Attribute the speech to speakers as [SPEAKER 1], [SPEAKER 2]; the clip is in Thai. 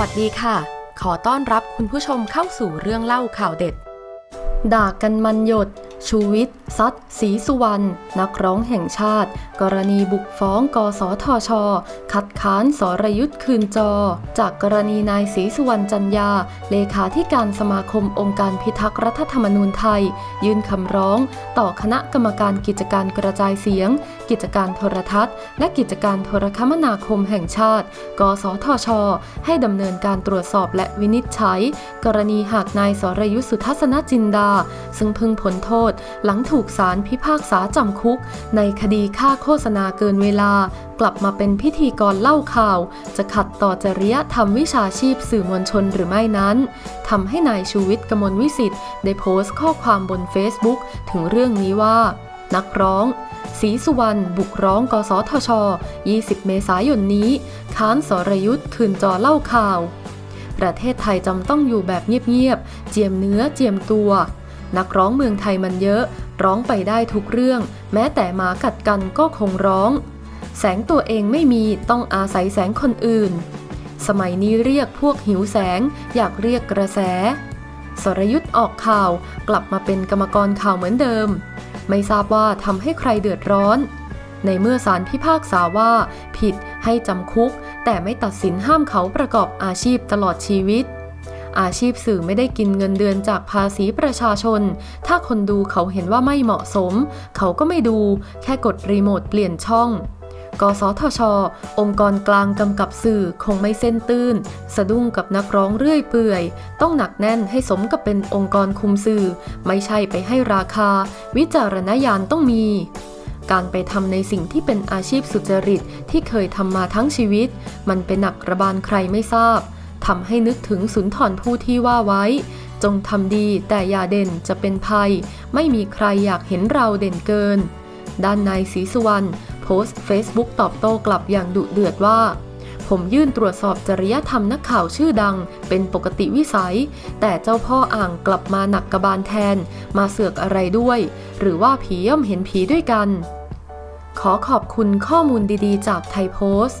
[SPEAKER 1] วัสดีค่ะ ขอต้อนรับคุณผู้ชมเข้าสู่เรื่องเล่าข่าวเด็ด ด่ากันมันหยด ชูวิทย์ซัดศรีสุวรรณ นักร้องแห่งชาติ กรณีบุกฟ้อง กสทช คัดค้านสรยุทธ์คืนจอ จากกรณีนายศรีสุวรรณจันยา เลขาธิการสมาคมองค์การพิทักษ์รัฐธรรมนูญไทย ยื่นคำร้อง ต่อคณะกรรมการกิจการกระจายเสียง กิจการโทรทัศน์ และกิจการโทรคมนาคมแห่งชาติ กสทช ให้ดำเนินการตรวจสอบและวินิจฉัย กรณีหากนายสรยุทธ์สุทัศนจินดา ซึ่งพึงพ้นโทษหลังถูกศาลพิพากษาจำคุก ในคดีค่าโฆษณาเกินเวลา กลับมาเป็นพิธีกรเล่าข่าว จะขัดต่อจริยธรรมวิชาชีพสื่อมวลชนหรือไม่นั้นทำให้นายชูวิทย์กมลวิสิทธิ์ได้โพสต์ข้อความบน Facebook ถึงเรื่องนี้ว่า นักร้องศรีสุวรรณบุกร้องกสทช 20 เมษายนนี้ ค้านสรยุทธ์คืนจอเล่าข่าว ประเทศไทยจำต้องอยู่แบบเงียบ ๆ เจียมเนื้อเจียมตัว นักร้องเมืองไทยมันเยอะ ร้องไปได้ทุกเรื่อง แม้แต่หมากัดกันก็คงร้อง แสงตัวเองไม่มีต้องอาศัยแสงคนอื่น สมัยนี้เรียกพวกหิวแสง อยากเรียกกระแส สรยุทธ์ออกข่าวกลับมาเป็นกรรมกรข่าวเหมือนเดิม ไม่ทราบว่าทำให้ใครเดือดร้อน ในเมื่อศาลพิพากษาว่า ผิดให้จำคุก แต่ไม่ตัดสินห้ามเขาประกอบอาชีพตลอดชีวิต อาชีพสื่อไม่ได้กินเงินเดือนจากภาษีประชาชน ถ้าคนดูเขาเห็นว่าไม่เหมาะสม เขาก็ไม่ดู แค่กดรีโมทเปลี่ยนช่องกสทช องค์กรกลางกำกับสื่อคงไม่เส้นตื้น สะดุ้งกับนักร้องเรื่อยเปื่อย ต้องหนักแน่นให้สมกับเป็นองค์กรคุมสื่อ ไม่ใช่ไปให้ราคา วิจารณญาณต้องมี การไปทำในสิ่งที่เป็นอาชีพสุจริตที่เคยทำมาทั้งชีวิต มันเป็นหนักระบาลใครไม่ทราบ ทำให้นึกถึงสุนทรผู้ที่ว่าไว้ จงทำดีแต่อย่าเด่นจะเป็นภัย ไม่มีใครอยากเห็นเราเด่นเกิน ด้านนายศรีสุวรรณโพสต์ Facebook ตอบโต้กลับอย่างดุเดือดว่า ผมยื่นตรวจสอบจริยธรรมนักข่าวชื่อดัง เป็นปกติวิสัย แต่เจ้าพ่ออ่างกลับมาหนักกระบาลแทน มาเสือกอะไรด้วย หรือว่าผีย่อมเห็นผีด้วยกัน ขอขอบคุณข้อมูลดีๆ จากไทยโพสต์